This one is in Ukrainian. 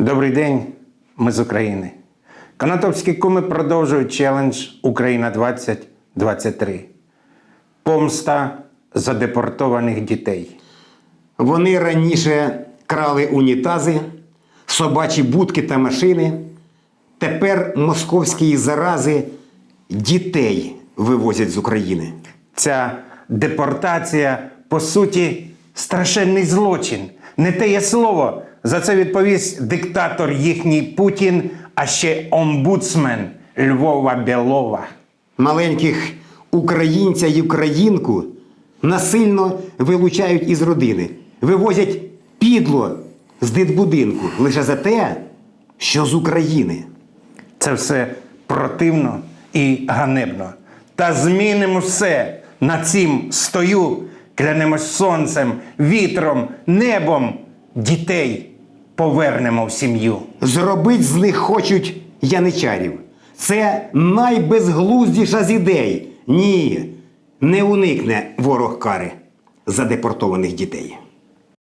Добрий день, ми з України. Конотопські куми продовжують челендж Україна 2023. Помста за депортованих дітей. Вони раніше крали унітази, собачі будки та машини. Тепер московські зарази дітей вивозять з України. Ця депортація, по суті, страшенний злочин. Не те є слово. За це відповість диктатор їхній Путін, а ще омбудсмен Львова Білова. Маленьких українця і українку насильно вилучають із родини, вивозять підло з дитбудинку лише за те, що з України. Це все противно і ганебно. Та змінимо все на цім стою, клянемось сонцем, вітром, небом, дітей повернемо в сім'ю. Зробить з них хочуть яничарів. Це найбезглуздіша з ідей. Ні, не уникне ворог кари за депортованих дітей.